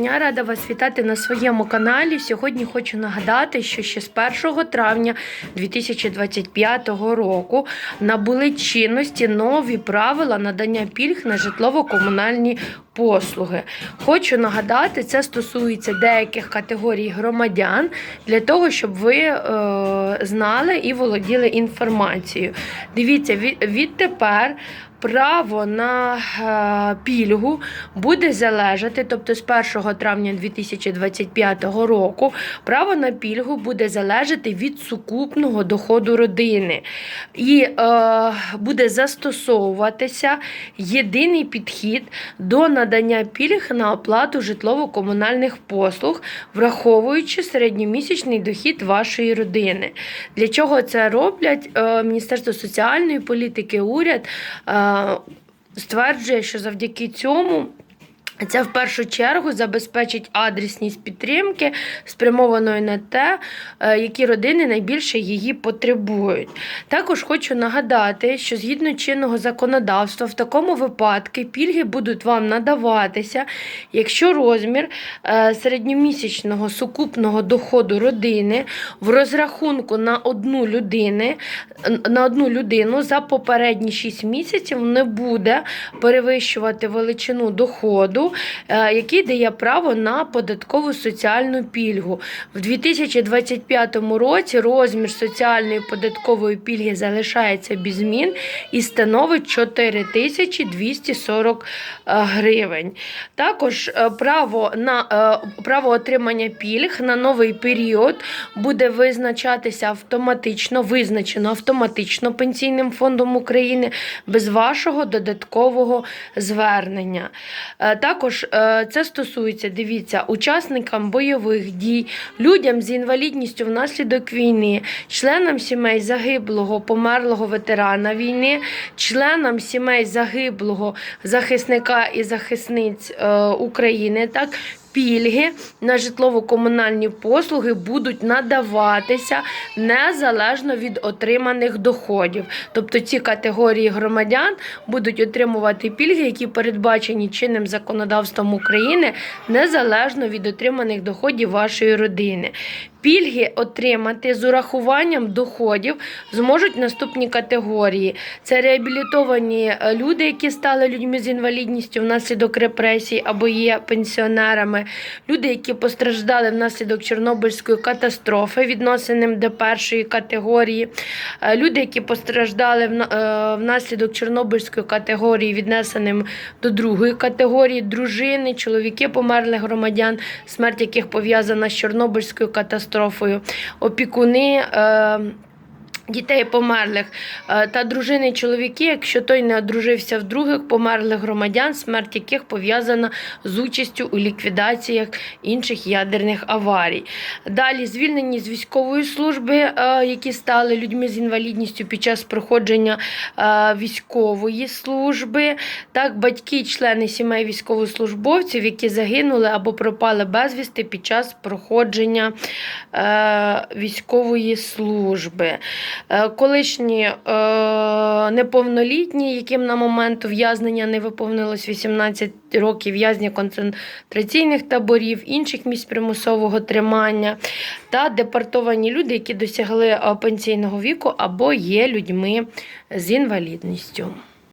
дня, рада вас вітати на своєму каналі. Сьогодні хочу нагадати, що ще з 1 травня 2025 року набули чинності нові правила надання пільг на житлово-комунальні послуги. Хочу нагадати, це стосується деяких категорій громадян для того, щоб ви е, знали і володіли інформацією. Дивіться, від, відтепер. Право на е, пільгу буде залежати, тобто з 1 травня 2025 року, право на пільгу буде залежати від сукупного доходу родини. І е, буде застосовуватися єдиний підхід до надання пільг на оплату житлово-комунальних послуг, враховуючи середньомісячний дохід вашої родини. Для чого це роблять е, Міністерство соціальної політики, уряд? Е, стверджує, що завдяки цьому. Це в першу чергу забезпечить адресність підтримки, спрямованої на те, е, які родини найбільше її потребують. Також хочу нагадати, що згідно чинного законодавства, в такому випадку пільги будуть вам надаватися, якщо розмір е, середньомісячного сукупного доходу родини в розрахунку на одну людини, на одну людину за попередні 6 місяців не буде перевищувати величину доходу е, який дає право на податкову соціальну пільгу. В 2025 році розмір соціальної податкової пільги залишається без змін і становить 4240 е, гривень. Також е, право на право отримання пільг на новий період буде визначатися автоматично, визначено автоматично Пенсійним фондом України без вашого додаткового звернення. Е, Також е, це стосується, дивіться, учасникам бойових дій, людям з інвалідністю внаслідок війни, членам сімей загиблого, померлого ветерана війни, членам сімей загиблого захисника і захисниць е, України. Так, Пільги на житлово-комунальні послуги будуть надаватися незалежно від отриманих доходів. Тобто ці категорії громадян будуть отримувати пільги, які передбачені чинним законодавством України, незалежно від отриманих доходів вашої родини. Пільги отримати з урахуванням доходів зможуть наступні категорії: це реабілітовані е, люди, які стали людьми з інвалідністю внаслідок репресій або є пенсіонерами, люди, які постраждали внаслідок Чорнобильської катастрофи, відносиним до першої категорії, е, люди, які постраждали е, внаслідок Чорнобильської категорії, віднесеним до другої категорії, дружини, чоловіки померлих громадян, смерть яких пов'язана з Чорнобильською катастрофою, опікуни. Е, Дітей померлих е, та дружини чоловіки, якщо той не одружився в других померлих громадян, смерть яких пов'язана з участю у ліквідаціях інших ядерних аварій. Далі звільнені з військової служби, е, які стали людьми з інвалідністю під час проходження е, військової служби, так батьки члени сімей військовослужбовців, які загинули або пропали безвісти під час проходження військової служби. Е, Колишні е, неповнолітні, яким на момент ув'язнення не виповнилось 18 років в'язні концентраційних таборів, інших місць примусового тримання, та депортовані люди, які досягли е, пенсійного віку або є людьми з інвалідністю.